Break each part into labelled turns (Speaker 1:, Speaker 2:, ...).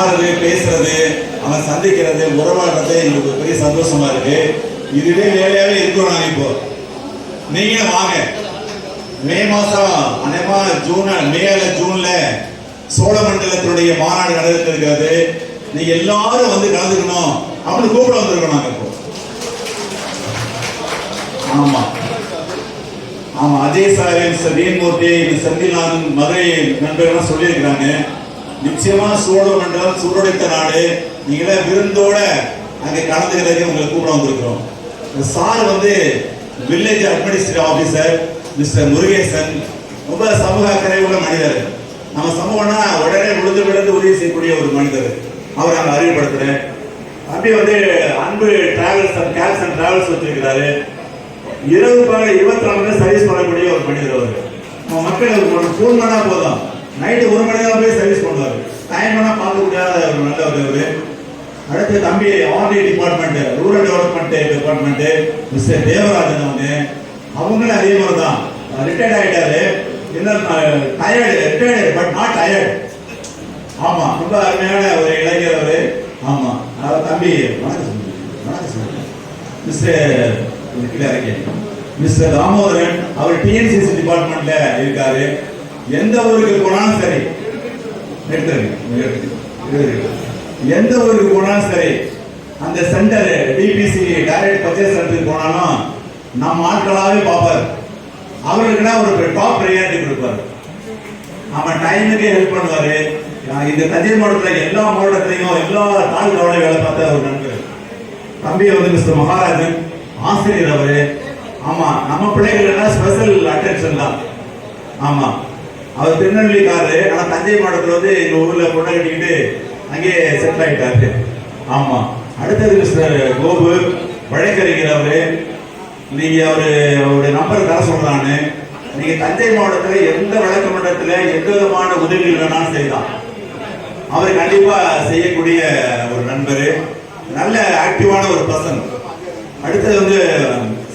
Speaker 1: பாடுறது பேசுறது அவன் சந்திக்கிறது உறவாடுறது எங்களுக்கு பெரிய சந்தோஷமா இருக்கு. இதுவே வேலையாவே இருக்கோம் நாங்க இப்போ. நீங்க வாங்க. மே மாசம் அநேகமா ஜூன் மேல ஜூன்ல சோழமண்டலத்தினுடைய மாநாடு நடந்துட்டு இருக்கிறது நீங்க எல்லாரும் வந்து கலந்துக்கணும். அப்படின்னு கூப்பிட வந்திருக்கோம் நாங்க இப்போ. ஆமா. ஆமா Ajay sir mister Veeramoorthy mister Senthilnathan Madurai நண்பர்கள்லாம் சொல்லியிருக்கிறாங்க. நிச்சயமா என்றால் சூழடைத்த நாடு. நீங்களே விருந்தோட அங்கே கலந்துக்கிறதுக்கு உங்களை கூப்பிட வந்திருக்கிறோம். சார் வந்து village administrative officer mister Murugesan ரொம்ப சமூக அக்கறை உள்ள மனிதர். நம்ம சமூகம்னா உடனே விழுந்து விழுந்து உதவி செய்யக்கூடிய ஒரு மனிதர். அவர் நாங்கள் அறிவுப்படுத்துறேன் அப்படியே வந்து Anbu travels and cabs and travels வச்சிருக்கிறாரு. இரவு பகல் இருபத்தி நாலு சர்வீஸ் பண்ணக்கூடிய ஒரு மனிதர் அவர். நம்ம மக்கள் ஒரு ஃபோன் பண்ணால் போதும். நைட்டு ஒரு மணி நேரம் போய் சர்வீஸ் பண்ணுவார். டைம் பண்ணால் பார்க்க முடியாத ஒரு நல்லவர் அவர் அடுத்து தம்பி RD department rural development department mister Devarajan அவங்க. அவங்களும் அதே மாதிரி தான் ரிட்டையர்ட் ஆகிட்டாரு இன்னும் tired retired but not tired ஆமாம் ரொம்ப அருமையான ஒரு இளைஞர் அவர். ஆமாம் அவர் தம்பி வணக்கம் வணக்கம் சொல்லுங்கள் மிஸ்டர் கீழே இறக்கி மிஸ்டர் தாமோதரன் அவர் டிஎன்சிசி டிபார்ட்மெண்ட்டில் இருக்காரு. எந்த ஊருக்கு போனாலும் சரி. எந்த ஊருக்கு போனாலும் சரி அந்த சென்டர் டிபிசி டைரக்ட் பர்ச்சேஸ் சென்டருக்கு போனாலும் நம்ம ஆட்களாவே பார்ப்பாரு. அவருக்குன்னா ஒரு டாப் ப்ரையாரிட்டி கொடுப்பாரு. நம்ம டைமுக்கு ஹெல்ப் பண்ணுவார். நான் இந்த தஞ்சை மாவட்டத்தில் எல்லா மாவட்டத்திலையும் எல்லா தாலுகாவோட வேலை பார்த்த ஒரு நண்பர். தம்பி வந்து மிஸ்டர் மகாராஜன் ஆசிரியர் அவர். ஆமாம் நம்ம பிள்ளைகள் ஸ்பெஷல் அட்டென்ஷன் தான். ஆமாம் அவர் திருநெல்வேலிக்காரரு. ஆனா தஞ்சை மாவட்டத்துல வந்து எங்க ஊர்ல பொண்ணை கட்டிக்கிட்டு அங்கேயே செட்டில் ஆயிட்டாரு. ஆமா. அடுத்தது மிஸ்டர் கோபு வழக்கறிஞர் அவரு. நீங்க அவரு அவருடைய நம்பர் தர சொல்றான்னு நீங்க தஞ்சை மாவட்டத்துல எந்த வழக்கு மன்றத்துல எந்த விதமான உதவிகள் வேணாலும் செய்யலாம். அவர் கண்டிப்பா செய்யக்கூடிய ஒரு நண்பர். நல்ல ஆக்டிவான ஒரு பர்சன் அடுத்தது வந்து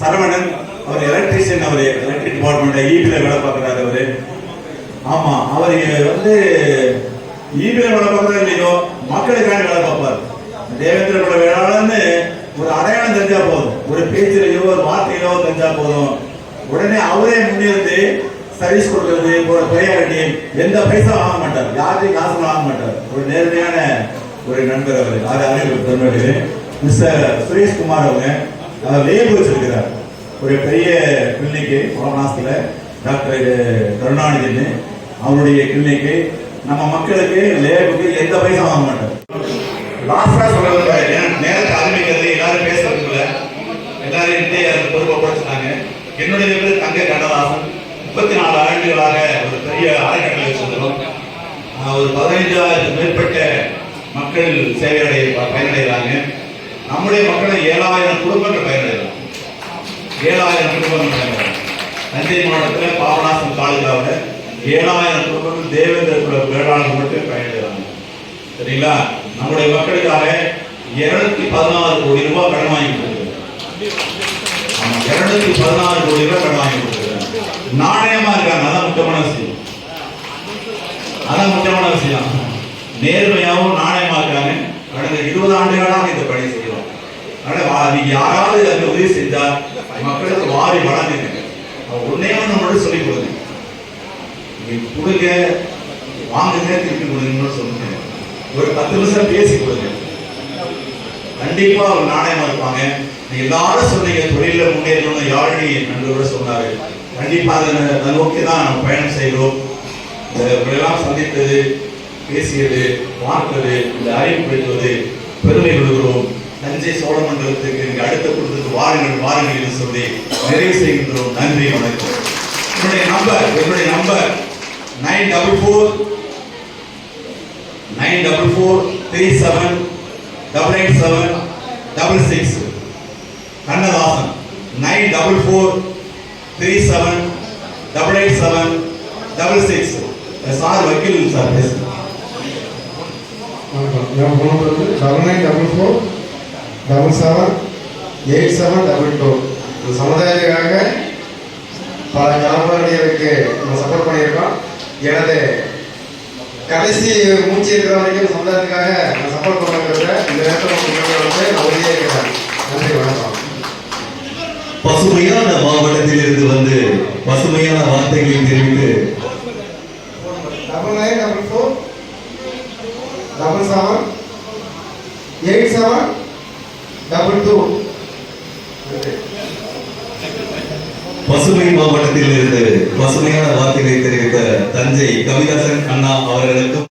Speaker 1: சரவணன். அவர் எலக்ட்ரிஷியன் அவர். எலக்ட்ரிக் டிபார்ட்மெண்ட் ஈபில வேலை பார்க்குறாரு அவர். ஆமா அவர் வந்து ஈபிஎல் வேலை பார்க்கறது இல்லையோ? மக்களுக்கான வேலை பார்ப்பார். தேவேந்திர வேளாளர்னு ஒரு அடையாளம் தெரிஞ்சா போதும். ஒரு பேச்சிலையோ ஒரு வார்த்தையிலோ தெரிஞ்சா போதும். உடனே அவரே முன்னிருந்து சர்வீஸ் கொடுக்கறது ஒரு ப்ரையாரிட்டி எந்த பைசா வாங்க மாட்டார். யார்கிட்டையும் காசு வாங்க மாட்டார். ஒரு நேர்மையான ஒரு நண்பர் அவர். அது அறிவு பெருமையுடையது மிஸ்டர் சுரேஷ்குமார் அவங்க. அவர் லேபு வச்சிருக்கிறார். ஒரு பெரிய கிளினிக்கு பாபநாசத்துல டாக்டர் கருணாநிதினு அவருடைய கிளினிக்கு நம்ம மக்களுக்கு லேபுக்கு எந்த பைசா வாங்க மாட்டோம். லாஸ்டா சொல்றது ஏன் நேரத்தை ஆரம்பிக்கிறது எல்லாரும் பேசுறது எல்லாரும் இருந்து அந்த பொறுப்பை கொடுத்துட்டாங்க என்னுடைய பேர் தங்க கண்ணதாசன் முப்பத்தி நாலு ஆண்டுகளாக ஒரு பெரிய அறக்கட்டளை வச்சிருக்கிறோம். ஒரு பதினைஞ்சாயிரம் மேற்பட்ட மக்கள் சேவையடைய பயனடைகிறாங்க. நம்முடைய மக்களை ஏழாயிரம் குடும்பங்கள் பயனடைகிறாங்க. ஏழாயிரம் குடும்பங்கள் பயனடைகிறாங்க. தஞ்சை மாவட்டத்தில் பாபநாசம் தாலுகாவில் ஏழாயிரம் குடும்பங்கள் தேவேந்திர குல வேளாண் மட்டும் பயனடைகிறாங்க. சரிங்களா? நம்முடைய மக்களுக்காக இருநூத்தி பதினாறு கோடி ரூபாய் கடன் வாங்கி கொடுத்துருக்காங்க. இருநூத்தி பதினாறு கோடி ரூபாய் கடன் வாங்கி கொடுத்துருக்காங்க. நாணயமா இருக்காங்க அதான் முக்கியமான விஷயம். அதான் முக்கியமான விஷயம். நேர்மையாகவும் நாணயமா இருக்காங்க கடந்த இருபது ஆண்டுகளாக இந்த பணி செய்கிறோம் அதனால வா- நீங்க யாராவது அதுக்கு உதவி செஞ்சா மக்களுக்கு வாரி வழங்குங்க அவன் ஒன்னே ஒன்று மட்டும் சொல்லிக் கொடுங்க நீங்க கொடுங்க வாங்குங்க திருப்பி கொடுங்கன்னு சொல்லுங்க ஒரு பத்து நிமிஷம் பேசி கொடுங்க. கண்டிப்பா ஒரு நாணயமா இருப்பாங்க. எல்லாரும் சொன்னீங்க தொழில முன்னேறணும்னு யாழினி நண்பரோட சொன்னாரு. கண்டிப்பா அதை நோக்கி தான் நம்ம பயணம் செய்கிறோம். இந்த இவங்களெல்லாம் சந்தித்தது பேசியது பார்த்தது இந்த அறிவுப்படுத்துவது பெருமை கொள்கிறோம். தஞ்சை சோழமண்டலத்துக்கு இங்கே அடுத்த குடும்பத்துக்கு வாருங்கள் வாருங்கள் என்று சொல்லி நிறைவு செய்கின்றோம். நன்றி வணக்கம். என்னுடைய நம்பர் என்னுடைய number nine double four nine double four three seven double eight seven double six Kannadasan nine double four three seven double eight seven double six sir வக்கீல் சார் பேசுங்க.
Speaker 2: வணக்கம். என் ஃபோன் வந்து double nine double four double seven eight seven double two இந்த சமுதாயத்துக்காக பல ஜனபதிகளுக்கு நம்ம support பண்ணியிருக்கோம். எனது கடைசி மூச்சு இருக்கிற வரைக்கும் சமுதாயத்துக்காக நான் சப்போர்ட் பண்ணுறத இந்த நேரத்தில் வந்து நான் உறுதியாக இருக்கிறேன். நன்றி வணக்கம்.
Speaker 3: பசுமையான மாவட்டத்திலிருந்து வந்து பசுமையான வார்த்தைகளை தெரிவித்து
Speaker 2: double nine double four double seven eight seven double two
Speaker 3: பசுமை மாவட்டத்தில் இருந்து பசுமையான வார்த்தைகளை தெரிவித்த தஞ்சை கவிதாசன் அண்ணா அவர்களுக்கும்